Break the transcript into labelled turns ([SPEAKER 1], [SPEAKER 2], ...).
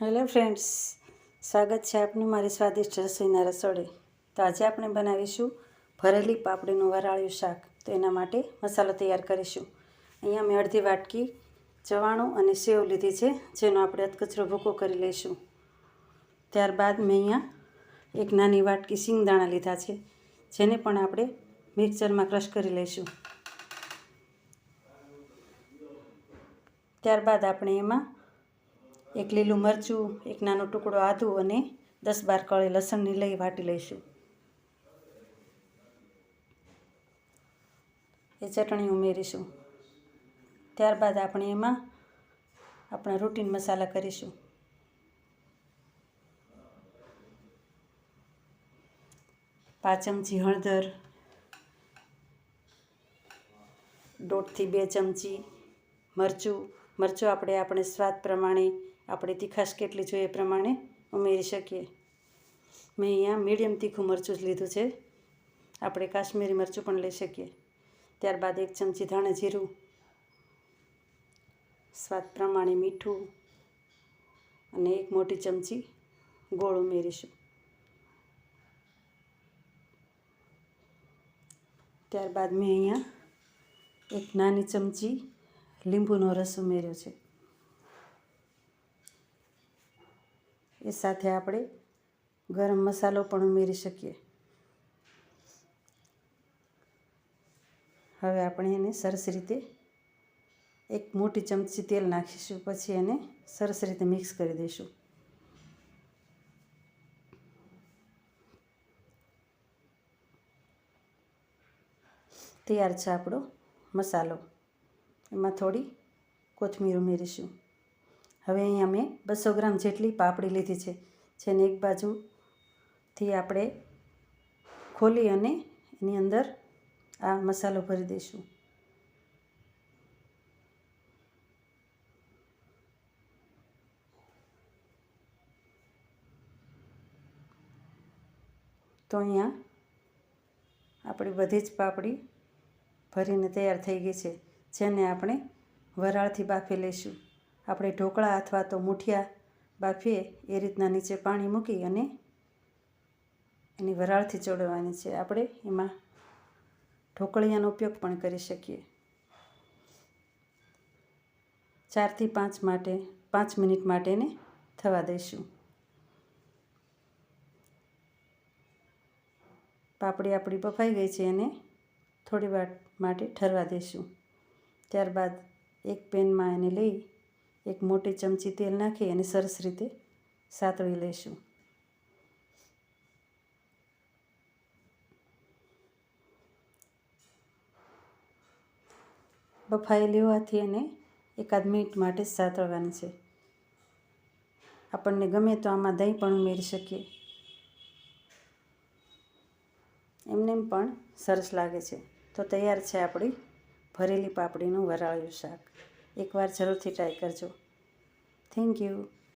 [SPEAKER 1] Hello friends, સ્વાગત છે આપનું મારી સ્વાદિષ્ટ રસોઈના રસોડે. તો આજે આપણે બનાવીશું ભરેલી પાપડીનું વરાળ્યું શાક. તો એના માટે મસાલો તૈયાર કરીશું. અહીંયા મેં અડધી વાટકી ચવાણું અને સેવ લીધી છે, જેનો આપણે અધકચરો ભૂકો કરી લઈશું. ત્યારબાદ મેં અહીંયા એક નાની વાટકી સિંગદાણા લીધા છે, જેને પણ આપણે મિક્સરમાં ક્રશ કરી લઈશું. ત્યારબાદ આપણે એમાં એક લીલું મરચું, એક નાનો ટુકડો આદું અને દસ બાર કળી લસણની લઈ વાટી લઈશું. એ ચટણી ઉમેરીશું. ત્યારબાદ આપણે એમાં આપણા રૂટીન મસાલા કરીશું. પાંચ ચમચી હળદર દોઢથી બે ચમચી મરચું મરચું આપણે આપણે સ્વાદ પ્રમાણે, આપણે તીખાશ કેટલી જોઈએ એ પ્રમાણે ઉમેરી શકીએ. મેં અહીંયા મીડિયમ તીખું મરચું જ લીધું છે. આપણે કાશ્મીરી મરચું પણ લઈ શકીએ. ત્યારબાદ એક ચમચી ધાણા જીરું, સ્વાદ પ્રમાણે મીઠું, અને એક મોટી ચમચી ગોળ ઉમેરીશું. ત્યારબાદ મેં અહીંયા એક નાની ચમચી લીંબુનો રસ ઉમેર્યો છે. એ સાથે આપણે ગરમ મસાલો પણ ઉમેરી શકીએ. હવે આપણે એને સરસ રીતે એક મોટી ચમચી તેલ નાખીશું, પછી એને સરસ રીતે મિક્સ કરી દઈશું. તૈયાર છે આપણો મસાલો. એમાં થોડી કોથમીર ઉમેરીશું હવે અહીંયા મેં બસો ગ્રામ જેટલી પાપડી લીધી છે. જેને એક બાજુથી આપણે ખોલી અને એની અંદર આ મસાલો ભરી દઈશું. તો અહીંયા આપણી બધી જ પાપડી ભરીને તૈયાર થઈ ગઈ છે. જેને આપણે વરાળથી બાફી લઈશું. આપણે ઢોકળા અથવા તો મૂઠિયા બાફીએ, એ રીતના નીચે પાણી મૂકી અને એની વરાળથી ચોડવાની છે. આપણે એમાં ઢોકળિયાનો ઉપયોગ પણ કરી શકીએ. ચારથી પાંચ માટે, પાંચ મિનિટ માટેને થવા દઈશું. પાપડી આપણી બફાઈ ગઈ છે એને થોડી વાર માટે ઠરવા દઈશું. ત્યારબાદ એક પેનમાં એને લઈ એક મોટી ચમચી તેલ નાખી અને સરસ રીતે સાતળી લઈશું. બફાયેલી હોવાથી એને એકાદ મિનિટ માટે સાતળવાની છે. આપણને ગમે તો આમાં દહીં પણ ઉમેરી શકીએ. એમને પણ સરસ લાગે છે. તો તૈયાર છે આપણી ભરેલી પાપડીનું વરાળ્યું શાક. એકવાર જરૂરથી ટ્રાય કરજો. Thank you